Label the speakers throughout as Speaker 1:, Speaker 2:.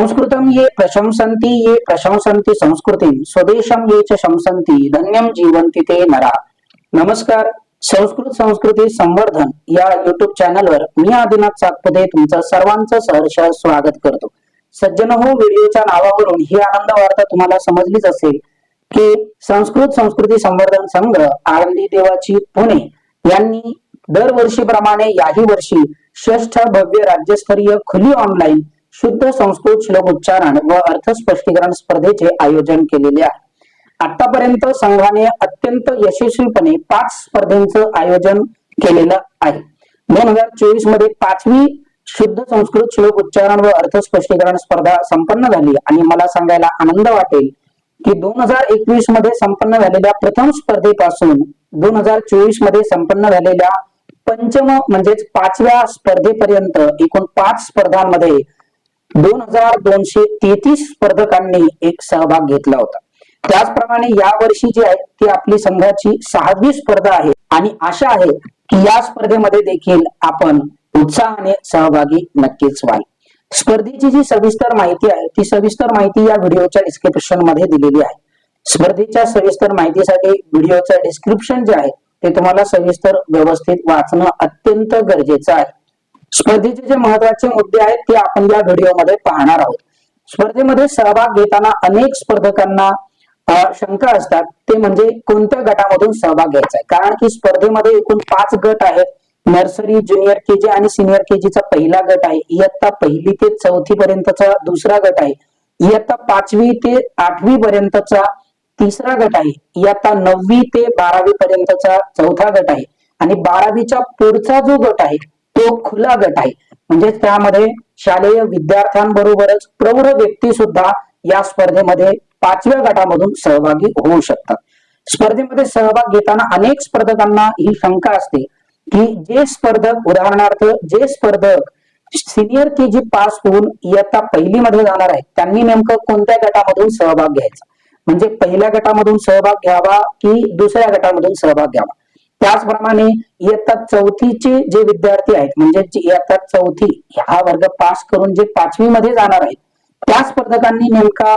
Speaker 1: संस्कृतं ये प्रशंसन्ति ये प्रशंसन्ति संस्कृतीं स्वदेशं ये च शंसन्ति धन्यम जीवन्ति ते नरा। नमस्कार संस्कृत संस्कृती संवर्धन या युट्यूब चॅनलवर मी आदिनाथ सातपदे तुमचं सर्वांचं सहर्ष स्वागत करतो. सज्जन हो व्हिडिओच्या नावावरून ही आनंद वार्ता तुम्हाला समजलीच असेल की संस्कृत संस्कृती संवर्धन संघ आळंदी देवाची पुणे यांनी दरवर्षीप्रमाणे याही वर्षी श्रेष्ठ भव्य राज्यस्तरीय खुली ऑनलाईन शुद्ध संस्कृत श्लोक उच्चारण व अर्थ स्पष्टीकरण स्पर्धेचे आयोजन केलेले आहे. आतापर्यंत संघाने अत्यंत यशस्वीपणे पाच स्पर्धेचं आयोजन केलेलं आहे. दोन हजार चोवीसमध्ये पाचवी शुद्ध संस्कृत श्लोक उच्चारण व अर्थ स्पष्टीकरण स्पर्धा संपन्न झाली आणि मला सांगायला आनंद वाटेल की दोन हजार एकवीसमध्ये संपन्न झालेल्या प्रथम स्पर्धेपासून दोन हजार चोवीसमध्ये संपन्न झालेल्या पंचम म्हणजेच पाचव्या स्पर्धेपर्यंत एकूण पाच स्पर्धांमध्ये दोन हजार दोनशे तेहतीस स्पर्धकांनी एक सहभाग घेतला होता. त्याचप्रमाणे या वर्षी जी आहे ती आपली संघाची सहावी स्पर्धा आहे. आणि आशा आहे की या स्पर्धेमध्ये देखील आपण उत्साहाने सहभागी नक्कीच व्हाल. स्पर्धेची जी सविस्तर माहिती आहे ती सविस्तर माहिती या व्हिडिओच्या डिस्क्रिप्शनमध्ये दिलेली आहे. स्पर्धेच्या सविस्तर माहितीसाठी व्हिडिओचं डिस्क्रिप्शन जे आहे ते तुम्हाला सविस्तर व्यवस्थित वाचणं अत्यंत गरजेचं आहे. स्पर्धेचे जे महत्त्वाचे मुद्दे आहेत ते आपण या व्हिडिओमध्ये पाहणार आहोत. स्पर्धेमध्ये सहभाग घेताना अनेक स्पर्धकांना शंका असतात. ते म्हणजे कोणत्या गटामधून सहभाग घ्यायचा आहे? कारण की स्पर्धेमध्ये एकूण पाच गट आहेत. नर्सरी ज्युनियर केजी आणि सिनियर केजीचा पहिला गट आहे. इयत्ता पहिली ते चौथी पर्यंतचा दुसरा गट आहे. इयत्ता पाचवी ते आठवी पर्यंतचा तिसरा गट आहे. इयत्ता नववी ते बारावी पर्यंतचा चौथा गट आहे. आणि बारावीच्या पुढचा जो गट आहे तो खुला गट आहे. म्हणजे त्यामध्ये शालेय विद्यार्थ्यांबरोबरच प्रौढ व्यक्ती सुद्धा या स्पर्धेमध्ये पाचव्या गटामधून सहभागी होऊ शकतात. स्पर्धेमध्ये सहभाग घेताना अनेक स्पर्धकांना ही शंका असते की जे स्पर्धक उदाहरणार्थ जे स्पर्धक सिनियर के जी पास होऊन इयत्ता पहिली मध्ये जाणार आहेत त्यांनी नेमकं कोणत्या गटामधून सहभाग घ्यायचा? म्हणजे पहिल्या गटामधून सहभाग घ्यावा की दुसऱ्या गटामधून सहभाग घ्यावा? त्याचप्रमाणे इयत्ता चौथीचे जे विद्यार्थी आहेत म्हणजे जे इयत्ता चौथी हा वर्ग पास करून जे पाचवी मध्ये जाणार आहेत त्या स्पर्धकांनी नेमका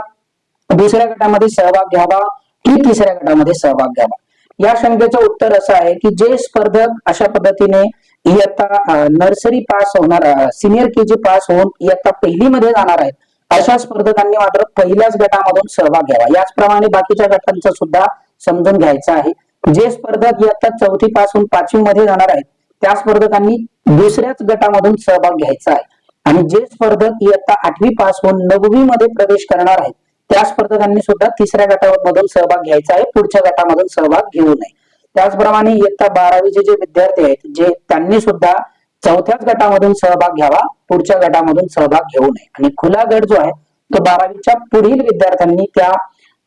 Speaker 1: दुसऱ्या गटामध्ये सहभाग घ्यावा की तिसऱ्या गटामध्ये सहभाग घ्यावा? या शंकेचं उत्तर असं आहे की जे स्पर्धक अशा पद्धतीने इयत्ता नर्सरी पास होणार सिनियर के जी पास होऊन इयत्ता पहिली मध्ये जाणार आहेत अशा स्पर्धकांनी मात्र पहिल्याच गटामधून सहभाग घ्यावा. याचप्रमाणे बाकीच्या गटांचा सुद्धा समजून घ्यायचा आहे. जे स्पर्धक इयत्ता चौथी पासून पाचवी मध्ये जाणार आहेत त्या स्पर्धकांनी दुसऱ्याच गटामधून सहभाग घ्यायचा आहे. आणि जे स्पर्धक इयत्ता आठवी पासून नववी मध्ये प्रवेश करणार आहेत त्या स्पर्धकांनी सुद्धा तिसऱ्या गटामधून सहभाग घ्यायचा आहे पुढच्या गटामधून सहभाग घेऊ नये. त्याचप्रमाणे इयत्ता बारावीचे जे विद्यार्थी आहेत जे त्यांनी सुद्धा चौथ्याच गटामधून सहभाग घ्यावा पुढच्या गटामधून सहभाग घेऊ नये. आणि खुला गट जो आहे तो बारावीच्या पुढील विद्यार्थ्यांनी त्या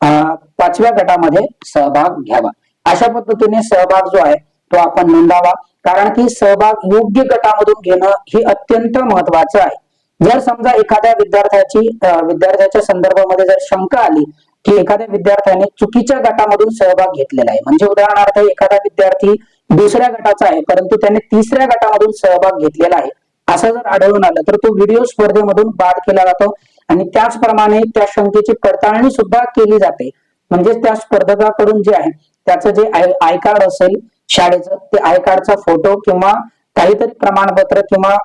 Speaker 1: अं, पाचव्या गटामध्ये सहभाग घ्यावा. अशा पद्धतीने सहभाग जो आहे तो आपण नोंदावा. कारण की सहभाग योग्य गटामधून घेणं हे अत्यंत महत्वाचं आहे. जर समजा एखाद्या विद्यार्थ्याची विद्यार्थ्याच्या संदर्भामध्ये जर शंका आली की एखाद्या विद्यार्थ्याने चुकीच्या गटामधून सहभाग घेतलेला आहे. म्हणजे उदाहरणार्थ एखादा विद्यार्थी दुसऱ्या गटाचा आहे परंतु त्याने तिसऱ्या गटामधून सहभाग घेतलेला आहे. असं जर आढळून आलं तर तो व्हिडिओ स्पर्धेमधून बाद केला जातो आणि त्याचप्रमाणे त्या शंकेची पडताळणी सुद्धा केली जाते. म्हणजे त्या स्पर्धकाकडून जे आहे त्याचं जे आय कार्ड असेल शाळेचं ते आय कार्डचा फोटो किंवा काहीतरी प्रमाणपत्र किंवा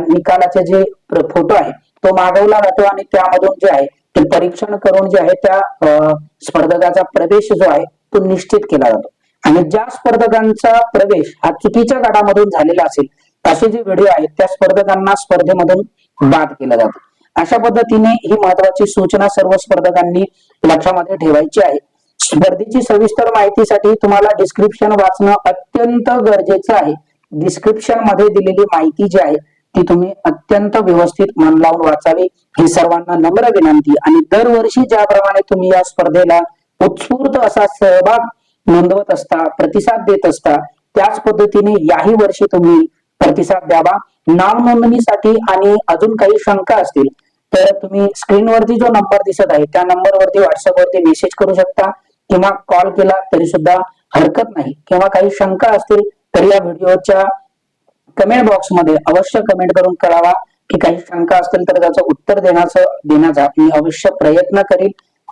Speaker 1: निकालाचे जे फोटो आहे तो मागवला जातो आणि त्यामधून जे आहे ते परीक्षण करून जे आहे त्या स्पर्धकाचा प्रवेश जो आहे तो निश्चित केला जातो. आणि ज्या स्पर्धकांचा प्रवेश हा चुकीच्या गटामधून झालेला असेल असे जे व्हिडिओ आहेत त्या स्पर्धकांना स्पर्धेमधून बाद केला जातो. अशा पद्धतीने ही महत्वाची सूचना सर्व स्पर्धकांनी लक्षामध्ये ठेवायची आहे. स्पर्धेची सविस्तर माहितीसाठी तुम्हाला डिस्क्रिप्शन वाचणं अत्यंत गरजेचं आहे. डिस्क्रिप्शनमध्ये दिलेली माहिती जी आहे ती तुम्ही अत्यंत व्यवस्थित मन लावून वाचावी. ही सर्वांना नम्र विनंती. आणि दरवर्षी ज्याप्रमाणे तुम्ही या स्पर्धेला उत्स्फूर्त असा सहभाग नोंदवत असता प्रतिसाद देत असता त्याच पद्धतीने याही वर्षी तुम्ही प्रतिसाद द्यावा. नाव नोंदणीसाठी आणि अजून काही शंका असतील तर तुम्ही स्क्रीनवरती जो नंबर दिसत आहे त्या नंबरवरती व्हॉट्सअपवरती मेसेज करू शकता. किंवा कॉल केला तरी सुद्धा हरकत नाही. किंवा काही शंका असतील तर या व्हिडिओच्या कमेंट बॉक्समध्ये अवश्य कमेंट करून कळावा. की काही शंका असतील तर त्याचं उत्तर देण्याचं देण्याचा मी अवश्य प्रयत्न करील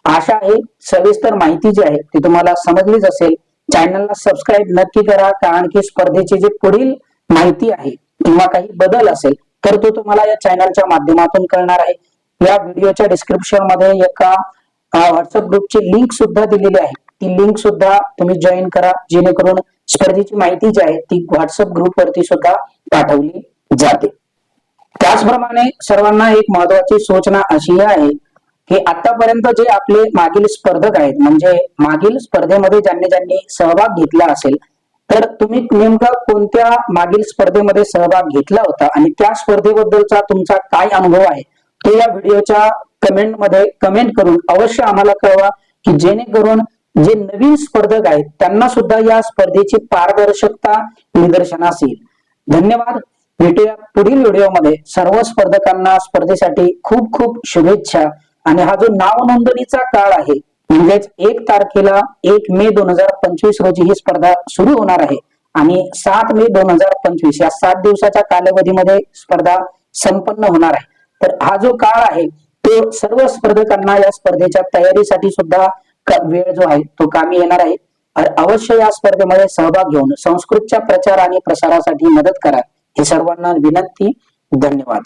Speaker 1: आशा आहे सविस्तर माहिती जी आहे ती तुम्हाला समजलीच असेल. चॅनलला सबस्क्राईब नक्की करा कारण की स्पर्धेची जी पुढील माहिती आहे किंवा काही बदल असेल तर तो तुम्हाला या चॅनलच्या माध्यमातून कळणार आहे. या व्हिडिओच्या डिस्क्रिप्शनमध्ये एका व्हॉट्सअप ग्रुपची लिंक सुद्धा दिलेली आहे. ती लिंक सुद्धा तुम्ही जॉईन करा जेणेकरून स्पर्धेची माहिती जी आहे ती व्हॉट्सअप ग्रुपवरती सुद्धा पाठवली जाते. त्याचप्रमाणे सर्वांना एक महत्वाची सूचना अशी आहे की आतापर्यंत जे आपले मागील स्पर्धक आहेत म्हणजे मागील स्पर्धेमध्ये ज्यांनी ज्यांनी सहभाग घेतला असेल तर तुम्ही नेमका कोणत्या मागील स्पर्धेमध्ये सहभाग घेतला होता आणि त्या स्पर्धेबद्दलचा तुमचा काय अनुभव आहे तो या व्हिडिओच्या कमेंटमध्ये कमेंट करून अवश्य आम्हाला कळवा की जेणेकरून जे नवीन स्पर्धक आहेत त्यांना सुद्धा या स्पर्धेची पारदर्शकता निदर्शनास येईल. धन्यवाद. भेटूया पुढील व्हिडिओमध्ये सर्व स्पर्धकांना स्पर्धेसाठी खूप खूप शुभेच्छा. आणि हा जो नाव नोंदणीचा काळ आहे म्हणजेच एक तारखेला एक मे दोन हजार पंचवीस रोजी ही स्पर्धा सुरू होणार आहे. आणि सात मे दोन हजार पंचवीस या सात दिवसाच्या कालावधीमध्ये स्पर्धा संपन्न होणार आहे. तर हा जो काळ आहे तो सर्व स्पर्धकांना या स्पर्धेच्या तयारीसाठी सुद्धा वेळ जो आहे तो कामी येणार आहे. अवश्य या स्पर्धेमध्ये सहभाग घेऊन संस्कृतच्या प्रचार आणि प्रसारासाठी मदत करा हे सर्वांना विनंती धन्यवाद.